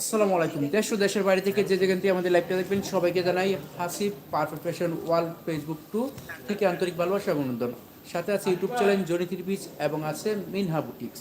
আসসালামু আলাইকুম। দেশ ও দেশের বাইরে থেকে যে যেখান থেকে আমাদের লাইভটা দেখবেন, সবাইকে জানাই হাসি perfect fashion world Facebook two থেকে আন্তরিক ভালোবাসা অভিনন্দন। সাথে আছে ইউটিউব চ্যানেল জনি বীজ এবং আছে মিনহা বুটিক্স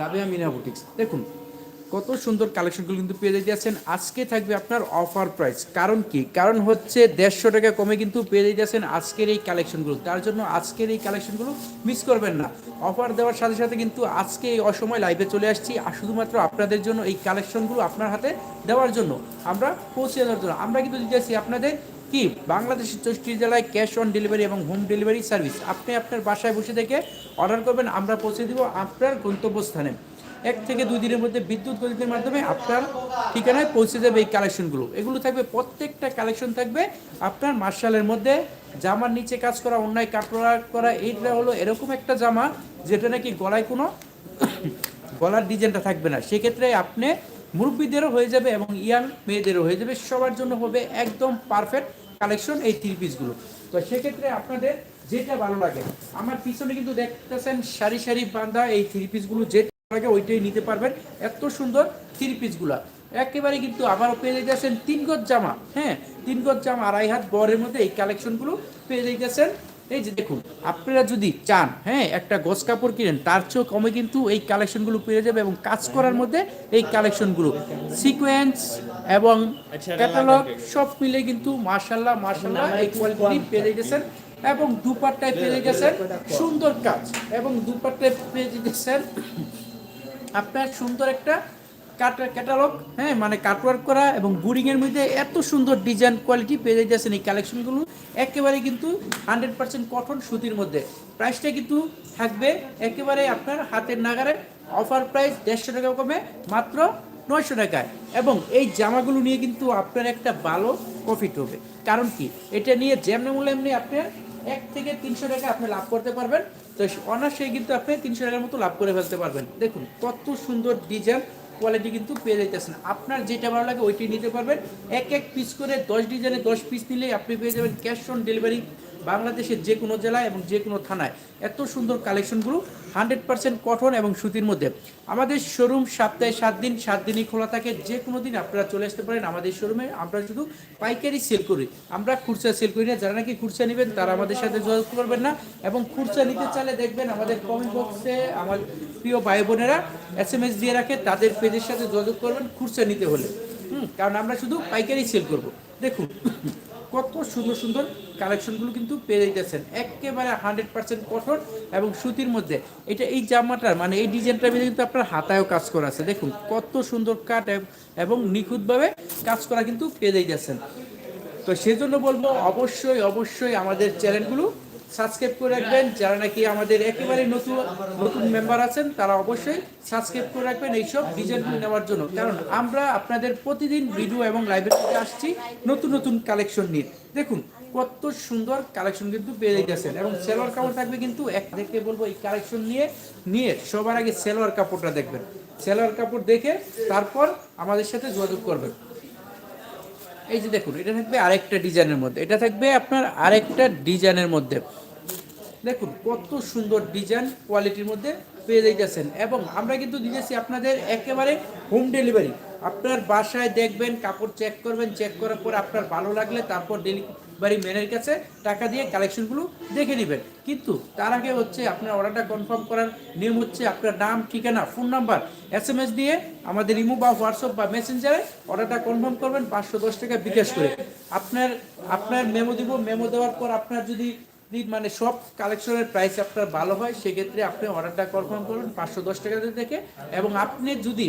রাবিয়া মিনহা বুটিক্স দেখুন কত সুন্দর কালেকশনগুলো কিন্তু পেয়ে যাচ্ছেন আজকে থাকবে আপনার অফার প্রাইস কারণ কি? কারণ হচ্ছে দেড়শো টাকা কমে কিন্তু পেয়ে যাচ্ছেন আজকের এই কালেকশনগুলো তার জন্য আজকের এই কালেকশনগুলো মিস করবেন না। অফার দেওয়ার সাথে সাথে কিন্তু আজকে এই অসময় লাইভে চলে আসছি। আর শুধুমাত্র আপনাদের জন্য এই কালেকশনগুলো আপনার হাতে দেওয়ার জন্য। আমরা পৌঁছে দেওয়ার জন্য। আমরা কিন্তু দিতে দিতেছি আপনাদের কি? বাংলাদেশের চৌষ্টি জেলায় ক্যাশ অন ডেলিভারি এবং হোম ডেলিভারি সার্ভিস আপনি আপনার বাসায় বসে থেকে অর্ডার করবেন, আমরা পৌঁছে দিব আপনার গন্তব্যস্থানে। এক থেকে দুই দিনের মধ্যে বিদ্যুৎ গতির মাধ্যমে আপনার ঠিকানায় পৌঁছে যাবে এই কালেকশনগুলো এগুলো থাকবে, প্রত্যেকটা কালেকশন থাকবে আপনার মার্শালের মধ্যে। জামার নিচে কাজ করা, অন্যায় কাপড় করা, এইটা হলো এরকম একটা জামা যেটা নাকি গলায় কোনো গলার ডিজাইনটা থাকবে না। সেক্ষেত্রে আপনি মুরব্বীদেরও হয়ে যাবে এবং ইয়াং মেয়েদেরও হয়ে যাবে। সবার জন্য হবে একদম পারফেক্ট কালেকশন এই থ্রি পিসগুলো তো সেক্ষেত্রে আপনাদের যেটা ভালো লাগে, আমার পিছনে কিন্তু দেখতেছেন সারি সারি বাঁধা এই থ্রি পিসগুলো যেটা লাগে ওইটাই নিতে পারবেন। এত সুন্দর থ্রি পিসগুলা একেবারে কিন্তু আবারও পেয়ে যাইতেছেন তিন গজ জামা হ্যাঁ? তিন গজ জামা আড়াই হাত বরের মধ্যে এই কালেকশনগুলো পেয়ে যাইতেছেন। এই যে দেখুন আপনারা যদি চান হ্যাঁ একটা গজ কাপড় কিনেন তার চেয়েও কমে কিন্তু এই কালেকশনগুলো পেয়ে যাবে এবং কাজ করার মধ্যে এই কালেকশনগুলো সিকোয়েন্স এবং ক্যাটালগ সব মিলে কিন্তু মার্শাল্লাহ মার্শাল্লাহ এই কোয়ালিটি পেয়ে গেছেন এবং দুপাট্টায় পেয়ে গেছেন সুন্দর কাজ এবং দুপাট্টায় পেয়ে গেছেন আপনার সুন্দর একটা ক্যাটালগ হ্যাঁ মানে কাটওয়ার্ক করা এবং বুরিংয়ের মধ্যে এত সুন্দর ডিজাইন কোয়ালিটি পেয়ে যাচ্ছেন এই কালেকশনগুলো একেবারে কিন্তু হান্ড্রেড পার্সেন্ট কটন সুতির মধ্যে। প্রাইসটা কিন্তু থাকবে একেবারে আপনার হাতের নাগারে। অফার প্রাইস দেড়শো টাকা কমে মাত্র নয়শো টাকায়। এবং এই জামাগুলো নিয়ে কিন্তু আপনার একটা ভালো প্রফিট হবে। কারণ কি? এটা নিয়ে যেমন মূল্য এমনি আপনার এক থেকে তিনশো টাকা আপনি লাভ করতে পারবেন। তো অনার্সে কিন্তু আপনি তিনশো টাকার মতো লাভ করে ফেলতে পারবেন। দেখুন, কত সুন্দর ডিজাইন কোয়ালিটি কিন্তু পেয়ে যাইতেছেন। আপনার যেটা ভালো লাগে ওইটি নিতে পারবেন। এক এক পিস করে দশ ডিজাইনে দশ পিস নিলেই আপনি পেয়ে যাবেন ক্যাশ অন ডেলিভারি বাংলাদেশের যে কোনো জেলায় এবং যে কোনো থানায় এত সুন্দর কালেকশনগুলো হান্ড্রেড পার্সেন্ট কটন এবং সুতির মধ্যে। আমাদের শোরুম সপ্তাহে সাত দিন, সাত দিনই খোলা থাকে। যে কোনো দিন আপনারা চলে আসতে পারেন আমাদের শোরুমে আমরা শুধু পাইকারি সেল করি। আমরা খুচরা সেল করি না। যারা নাকি খুচরা নেবেন, তারা আমাদের সাথে যোগাযোগ করবেন না। এবং খুচরা নিতে চাইলে দেখবেন আমাদের কমেন্ট বক্সে আমার প্রিয় ভাই বোনেরা এস এম এস দিয়ে রাখে। তাদের পেজের সাথে যোগাযোগ করবেন খুচরা নিতে হলে। হুম, কারণ আমরা শুধু পাইকারি সেল করব। দেখুন। কত সুন্দর সুন্দর কালেকশনগুলো কিন্তু পেয়ে যাইতেছেন। একেবারে হান্ড্রেড পার্সেন্ট কঠোর এবং সুতির মধ্যে। এটা এই জামাটার মানে এই ডিজাইনটার মধ্যে কিন্তু আপনার হাতায়ও কাজ করা আছে। দেখুন, কত সুন্দর কাট এবং নিখুঁতভাবে কাজ করা কিন্তু পেয়ে যাইতেছেন। তো সেজন্য বলব, অবশ্যই অবশ্যই আমাদের চ্যানেলগুলো সাবস্ক্রাইব করে রাখবেন। যারা নাকি আমাদের একেবারে নতুন নতুন মেম্বার আছেন, তারা অবশ্যই সাবস্ক্রাইব করে রাখবেন এইসব ডিজাইনগুলো নেওয়ার জন্য। কারণ আমরা আপনাদের প্রতিদিন ভিডিও এবং লাইভের থেকে আসছি নতুন নতুন কালেকশন নিয়ে। দেখুন, কত সুন্দর কালেকশন কিন্তু পেয়ে গেছেন এবং সেলোয়ার কাপড় থাকবে কিন্তু এক দেখে বলব, এই কালেকশন নিয়ে নিয়ে সবার আগে সেলোয়ার কাপড়টা দেখবেন। সেলোয়ার কাপড় দেখে তারপর আমাদের সাথে যোগাযোগ করবেন। এই যে দেখুন, এটা থাকবে আরেকটা ডিজাইনের মধ্যে। এটা থাকবে আপনার আরেকটা ডিজাইনের মধ্যে। দেখুন, কত সুন্দর ডিজাইন কোয়ালিটির মধ্যে পেয়ে যাইতেছেন। এবং আমরা কিন্তু দিতেছি আপনাদের একেবারে হোম ডেলিভারি আপনার বাসায় দেখবেন, কাপড় চেক করবেন চেক করার পর আপনার ভালো লাগলে তারপর ডেলিভারি ম্যানের কাছে টাকা দিয়ে কালেকশনগুলো দেখে নেবেন। কিন্তু তার আগে হচ্ছে আপনার অর্ডারটা কনফার্ম করার নিয়ম হচ্ছে আপনার নাম, ঠিকানা phone number S M S দিয়ে আমাদের ইমো বা হোয়াটসঅ্যাপ বা মেসেঞ্জারে অর্ডারটা কনফার্ম করবেন, পাঁচশো দশ টাকা বিকাশ করে। আপনার আপনার মেমো দিব মেমো দেওয়ার পর আপনার যদি যদি মানে সব কালেকশনের প্রাইস আপনার ভালো হয়, সেক্ষেত্রে আপনি অর্ডারটা কনফার্ম করুন, পাঁচশো দশ টাকা থেকে এবং আপনি যদি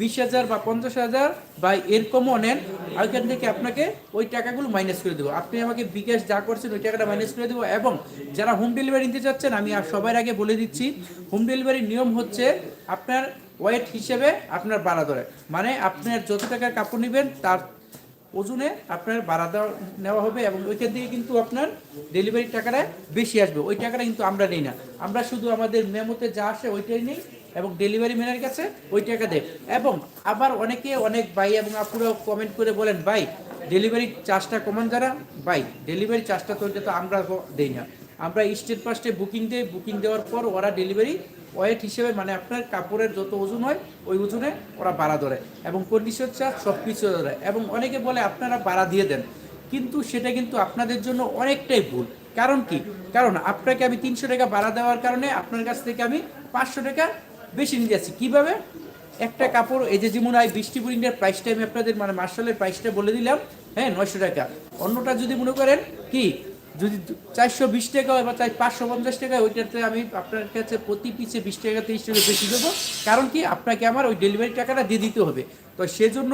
বিশ হাজার বা পঞ্চাশ হাজার বা এরকমও নেন, ওইখান থেকে আপনাকে ওই টাকাগুলো মাইনাস করে দেবো। আপনি আমাকে বিকাশ যা করছেন, ওই টাকাটা মাইনাস করে দেবো। এবং যারা হোম ডেলিভারি নিতে চাচ্ছেন, আমি সবার আগে বলে দিচ্ছি হোম ডেলিভারির নিয়ম হচ্ছে আপনার ওয়েট হিসেবে আপনার বাড়া ধরে। মানে আপনার যত টাকার কাপড় নেবেন, তার ওজনে আপনার ভাড়া দেওয়া নেওয়া হবে এবং ওইখান থেকে কিন্তু আপনার ডেলিভারি টাকাটা বেশি আসবে। ওই টাকাটা কিন্তু আমরা নিই না। আমরা শুধু আমাদের মেমোতে যা আসে ওইটাই নিই এবং ডেলিভারি ম্যানের কাছে ওই টাকা দেয়। এবং আবার অনেকে অনেক ভাই এবং আপুরাও কমেন্ট করে বলেন, ভাই ডেলিভারি চার্জটা কমান যারা। ভাই ডেলিভারি চার্জটা তো আমরা দেই না। আমরা স্টেট ফার্স্টে বুকিং দেই। বুকিং দেওয়ার পর ওরা ডেলিভারি ওয়েট হিসেবে মানে আপনার কাপড়ের যত ওজন হয়, ওই ওজনে ওরা বাড়া ধরে এবং কন্ডিশন চার্জ সব কিছু ধরে এবং অনেকে বলে আপনারা বাড়া দিয়ে দেন। কিন্তু সেটা কিন্তু আপনাদের জন্য অনেকটাই ভুল। কারণ কি? কারণ আপনাকে আমি তিনশো টাকা বাড়া দেওয়ার কারণে আপনার কাছ থেকে আমি পাঁচশো টাকা বেশি নিয়ে যাচ্ছি। কীভাবে? একটা কাপড়, এই যে যেমন এই বৃষ্টি প্রিন্টের প্রাইসটা আমি আপনাদের মানে মার্শালের প্রাইসটা বলে দিলাম হ্যাঁ নয়শো টাকা। অন্যটা যদি মনে করেন, কি? যদি চারশো বিশ টাকা হয় বা চাই পাঁচশো পঞ্চাশ টাকা হয়, ওইটাতে আমি আপনার কাছে প্রতি পিছে বিশ টাকা তিরিশ টাকা বেশি দেবো। কারণ কি? আপনাকে আমার ওই ডেলিভারি টাকাটা দিয়ে দিতে হবে। তো সেজন্য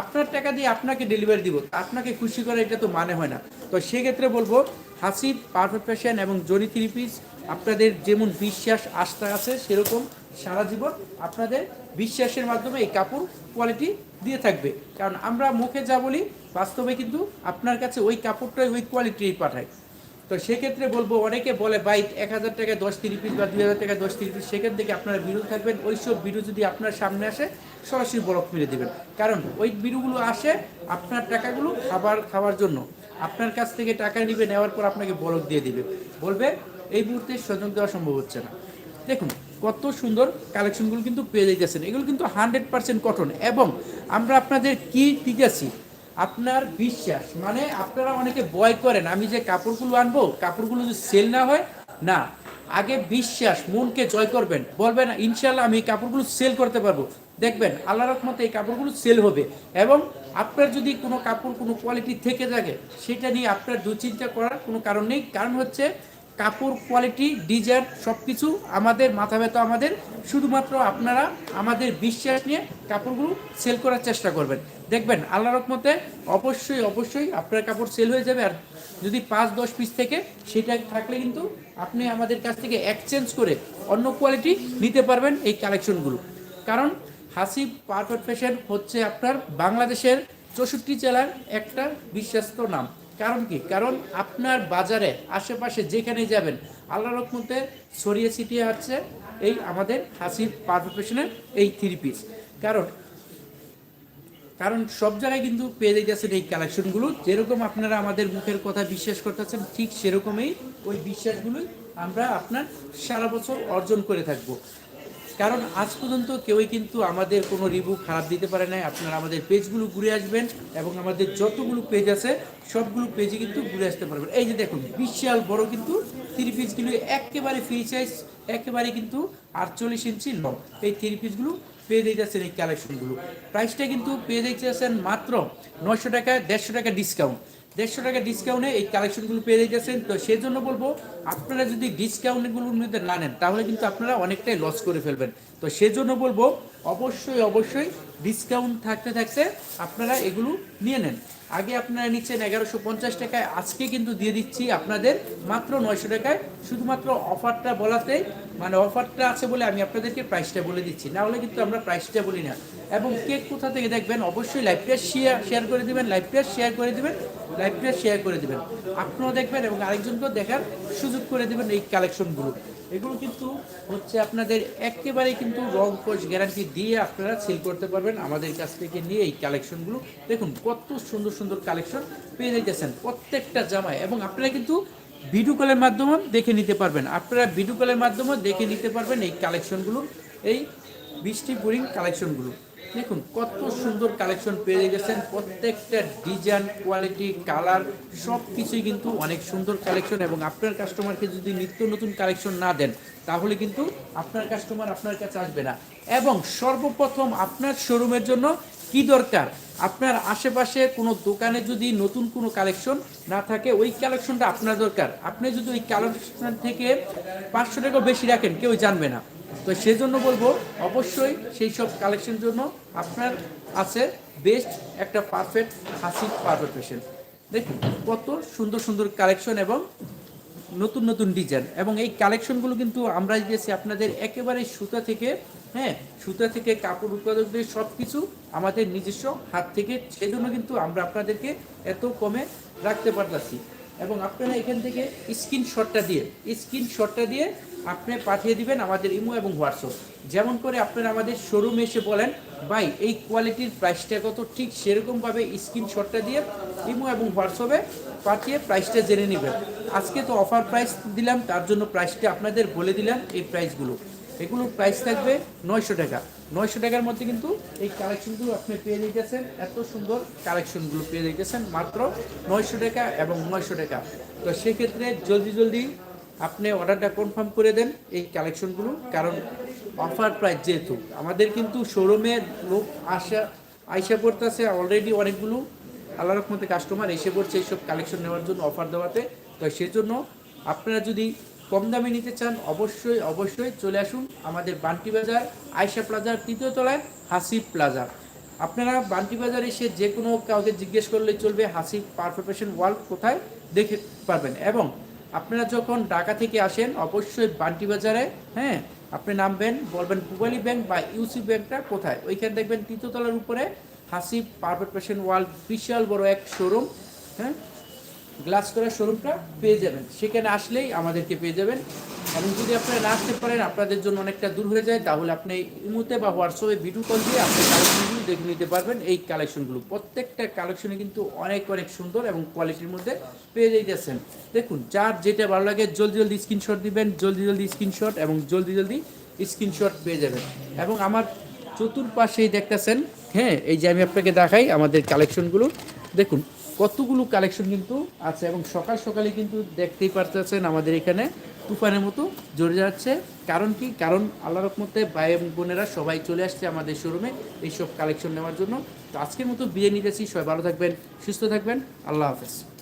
আপনার টাকা দিয়ে আপনাকে ডেলিভারি দিব। আপনাকে খুশি করা এটা তো মানে হয় না। তো সেক্ষেত্রে বলব হাসিব পারফেক্ট ফ্যাশন এবং জরি থ্রি পিস আপনাদের যেমন বিশ্বাস আস্থা আছে সেরকম সারা জীবন আপনাদের বিশ্বাসের মাধ্যমে এই কাপড় কোয়ালিটি দিয়ে থাকবে। কারণ আমরা মুখে যা বলি, বাস্তবে কিন্তু আপনার কাছে ওই কাপড়টাই ওই কোয়ালিটিই পাঠায়। তো সেক্ষেত্রে বলব, অনেকে বলে বাইক এক হাজার টাকায় দশ তিরিশ পিস বা দুই হাজার টাকায় দশ তিরিশ পিস সেখান থেকে আপনারা বিরু থাকবেন। ওই সব বিরু যদি আপনার সামনে আসে, সরাসরি বরফ মেরে দেবেন। কারণ ওই বিরুগুলো আসে আপনার টাকাগুলো খাবার, খাওয়ার জন্য। আপনার কাছ থেকে টাকা নিবে, নেওয়ার পর আপনাকে বরফ দিয়ে দিবে। বলবে, এই মুহূর্তে সংযোগ দেওয়া সম্ভব হচ্ছে না। দেখুন কত সুন্দর কালেকশনগুলো কিন্তু পেয়ে যাইতেছেন। এগুলো কিন্তু হান্ড্রেড পার্সেন্ট কটন এবং আমরা আপনাদের কি দিতেছি? আপনার বিশ্বাস মানে আপনারা অনেকে ভয় করেন, আমি যে কাপড়গুলো আনব, কাপড়গুলো যদি সেল না হয়, না। আগে বিশ্বাস, মনকে জয় করবেন। বলবেন ইনশাল্লাহ আমি কাপড়গুলো সেল করতে পারব। দেখবেন আল্লাহ রহমতে এই কাপড়গুলো সেল হবে। এবং আপনার যদি কোনো কাপড় কোনো কোয়ালিটি থেকে থাকে, সেটা নিয়ে আপনার দুশ্চিন্তা করার কোনো কারণ নেই। কারণ হচ্ছে কাপড় কোয়ালিটি ডিজাইন সব কিছু আমাদের, মাথা ব্যথা আমাদের, শুধুমাত্র আপনারা আমাদের বিশ্বাস নিয়ে কাপড়গুলো সেল করার চেষ্টা করবেন। দেখবেন আল্লাহ রকমতে অবশ্যই অবশ্যই আপনার কাপড় সেল হয়ে যাবে। আর যদি পাঁচ, দশ পিস থেকে, সেটা থাকলে কিন্তু আপনি আমাদের কাছ থেকে এক্সচেঞ্জ করে অন্য কোয়ালিটি নিতে পারবেন এই কালেকশনগুলো কারণ হাসিব পারফেক্ট ফ্যাশন হচ্ছে আপনার বাংলাদেশের চৌষট্টি জেলার একটা বিশ্বস্ত নাম। কারণ কি? কারণ আপনার বাজারে, আশেপাশে যেখানে যাবেন আল্লাহ রকমতে ছড়িয়ে ছিটিয়ে হচ্ছে এই আমাদের হাসিব পারফেক্ট ফ্যাশনের এই থ্রি পিস কারণ কারণ সব জায়গায় কিন্তু পেয়ে যাইতেছেন এই কালেকশনগুলো যেরকম আপনারা আমাদের মুখের কথা বিশ্বাস করতেছেন, ঠিক সেরকমই ওই বিশ্বাসগুলোই আমরা আপনার সারা বছর অর্জন করে থাকব। কারণ আজ পর্যন্ত কেউই কিন্তু আমাদের কোনো রিভিউ খারাপ দিতে পারে নাই। আপনারা আমাদের পেজগুলো ঘুরে আসবেন এবং আমাদের যতগুলো পেজ আছে, সবগুলো পেজে কিন্তু ঘুরে আসতে পারবেন। এই যে দেখুন, বিশাল বড় কিন্তু থ্রি পিসগুলো একেবারে ফ্রি সাইজ একেবারে কিন্তু আটচল্লিশ ইঞ্চি লং এই থ্রি পিসগুলো পেয়ে যাচ্ছেন এই কালেকশনগুলো প্রাইসটা কিন্তু পেয়ে যাচ্ছেন মাত্র নয়শো টাকা, দেড়শো টাকা ডিসকাউন্ট দেড়শো টাকা ডিসকাউন্টে এই কালেকশনগুলো পেয়ে যাচ্ছেন তো সেই জন্য বলব, আপনারা যদি ডিসকাউন্টগুলোর মধ্যে না নেন, তাহলে কিন্তু আপনারা অনেকটাই লস করে ফেলবেন। তো সেজন্য বলব, অবশ্যই অবশ্যই ডিসকাউন্ট থাকতে থাকতে আপনারা এগুলো নিয়ে নেন। আগে আপনারা নিচ্ছেন এগারোশো পঞ্চাশ টাকায়, আজকে কিন্তু দিয়ে দিচ্ছি আপনাদের মাত্র নয়শো টাকায়। শুধুমাত্র অফারটা বলাতেই মানে অফারটা আছে বলে আমি আপনাদেরকে প্রাইসটা বলে দিচ্ছি। না হলে কিন্তু আমরা প্রাইসটা বলি না। এবং কেক কোথা থেকে দেখবেন, অবশ্যই লাইভটা শেয়ার শেয়ার করে দিবেন, লাইভটা শেয়ার করে দিবেন, লাইভটা শেয়ার করে দেবেন। আপনিও দেখবেন এবং আরেকজনকেও দেখার সুযোগ করে দিবেন এই কালেকশনগুলো এগুলো কিন্তু হচ্ছে আপনাদের একেবারে কিন্তু রং কোচ গ্যারান্টি দিয়ে আপনারা সেল করতে পারবেন। আমাদের কাছ থেকে নিয়ে এই কালেকশনগুলো দেখুন কত সুন্দর সুন্দর কালেকশন পেয়ে যেতেছেন প্রত্যেকটা জামায়। এবং আপনারা কিন্তু ভিডিও কলের মাধ্যমে দেখে নিতে পারবেন। আপনারা ভিডিও কলের মাধ্যমে দেখে নিতে পারবেন এই কালেকশনগুলো এই বৃষ্টি বোরিং কালেকশনগুলো দেখুন, কত সুন্দর কালেকশন পেয়ে গেছেন। প্রত্যেকটা ডিজাইন কোয়ালিটি কালার সব কিছুই কিন্তু অনেক সুন্দর কালেকশন এবং আপনার কাস্টমারকে যদি নিত্য নতুন কালেকশন না দেন, তাহলে কিন্তু আপনার কাস্টমার আপনার কাছে আসবে না। এবং সর্বপ্রথম আপনার শোরুমের জন্য কি দরকার? আপনার আশেপাশে কোনো দোকানে যদি নতুন কোনো কালেকশন না থাকে, ওই কালেকশনটা আপনার দরকার। আপনি যদি ওই কালেকশন থেকে পাঁচশো টাকা বেশি রাখেন, কেউ জানবে না। তো সেই জন্য বলব, অবশ্যই সেই সব কালেকশনের জন্য আপনার আছে বেস্ট একটা পারফেক্ট হাসি পারফেক্ট পেশেন্ট দেখুন, কত সুন্দর সুন্দর কালেকশন এবং নতুন নতুন ডিজাইন এবং এই কালেকশনগুলো কিন্তু আমরা দিয়েছি আপনাদের একেবারে সুতা থেকে হ্যাঁ সুতা থেকে কাপড় উৎপাদকদের সব কিছু আমাদের নিজস্ব হাত থেকে। সেজন্য কিন্তু আমরা আপনাদেরকে এত কমে রাখতে পারতাছি। এবং আপনারা এখান থেকে স্ক্রিনশটটা দিয়ে স্ক্রিনশটটা দিয়ে আপনি পাঠিয়ে দিবেন আমাদের ইমো এবং হোয়াটসঅ্যাপ। যেমন করে আপনারা আমাদের শোরুমে এসে বলেন, ভাই, এই কোয়ালিটির প্রাইসটা কত? ঠিক সেরকমভাবে স্ক্রিনশটটা দিয়ে ইমো এবং হোয়াটসঅ্যাপে পাঠিয়ে প্রাইসটা জেনে নেবেন। আজকে তো অফার প্রাইস দিলাম, তার জন্য প্রাইসটা আপনাদের বলে দিলাম এই প্রাইসগুলো এগুলোর প্রাইস থাকবে নয়শো টাকা। নয়শো টাকার মধ্যে কিন্তু এই কালেকশনগুলো আপনি পেয়ে দিতেছেন এত সুন্দর কালেকশনগুলো পেয়ে দিতেছেন মাত্র নয়শো টাকা এবং নয়শো টাকা। তো সেক্ষেত্রে জলদি জলদি আপনি অর্ডারটা কনফার্ম করে দেন এই কালেকশনগুলো কারণ অফার প্রাইস যেহেতু। আমাদের কিন্তু শোরুমের লোক আসা, আইসা পড়তেছে অলরেডি অনেকগুলো। আল্লাহ রকমতে কাস্টমার এসে পড়ছে এইসব কালেকশন নেওয়ার জন্য অফার দেওয়াতে। তো সেজন্য আপনারা যদি কম দামে নিতে চান, অবশ্যই অবশ্যই চলে আসুন আমাদের বান্টি বাজার আয়সা প্লাজার তৃতীয় তলায়, হাসিব প্লাজা। আপনারা বান্টি বাজার এসে যে কোনো কাউকে জিজ্ঞেস করলে চলবে, হাসিব পারফেকশন ওয়ার্ল্ড কোথায় দেখে পারবেন। এবং আপনারা যখন ঢাকা থেকে আসেন, অবশ্যই বান্টি বাজারে হ্যাঁ আপনি নামবেন, বলবেন পুবালি ব্যাংক বা ইউসি ব্যাংকটা কোথায়? ওইখানে দেখবেন তৃতীয়তলার উপরে হাসি পারফেক্ট পেশন ওয়ার্ল্ড বিশাল বড় এক শোরুম হ্যাঁ গ্লাস করার শোরুমটা পেয়ে যাবেন। সেখানে আসলেই আমাদেরকে পেয়ে যাবেন। এবং যদি আপনারা না আসতে পারেন, আপনাদের জন্য অনেকটা দূর হয়ে যায়, তাহলে আপনি ইমুতে বা হোয়াটসঅ্যাপে ভিডিও কল দিয়ে আপনি দেখে নিতে পারবেন এই কালেকশনগুলো প্রত্যেকটা কালেকশনে কিন্তু অনেক অনেক সুন্দর এবং কোয়ালিটির মধ্যে পেয়ে যাইতেছেন। দেখুন, যার যেটা ভালো লাগে জলদি জলদি স্ক্রিনশট দিবেন, জলদি জলদি স্ক্রিনশট এবং জলদি জলদি স্ক্রিনশট পেয়ে যাবেন। এবং আমার চতুর্পাশেই দেখতেছেন হ্যাঁ এই যে আমি আপনাকে দেখাই আমাদের কালেকশনগুলো দেখুন, কতগুলো কালেকশন কিন্তু আছে এবং সকাল সকালে কিন্তু দেখতেই পারতেছেন আমাদের এখানে। তুফানের মতো জড়ে যাচ্ছে। কারণ কি? কারণ আল্লাহ রকমতে ভাই বোনেরা সবাই চলে আসছে আমাদের শোরুমে এইসব কালেকশন নেওয়ার জন্য। তো আজকের মতো বিয়ে নিতেছি। সবাই ভালো থাকবেন, সুস্থ থাকবেন। আল্লাহ হাফেজ।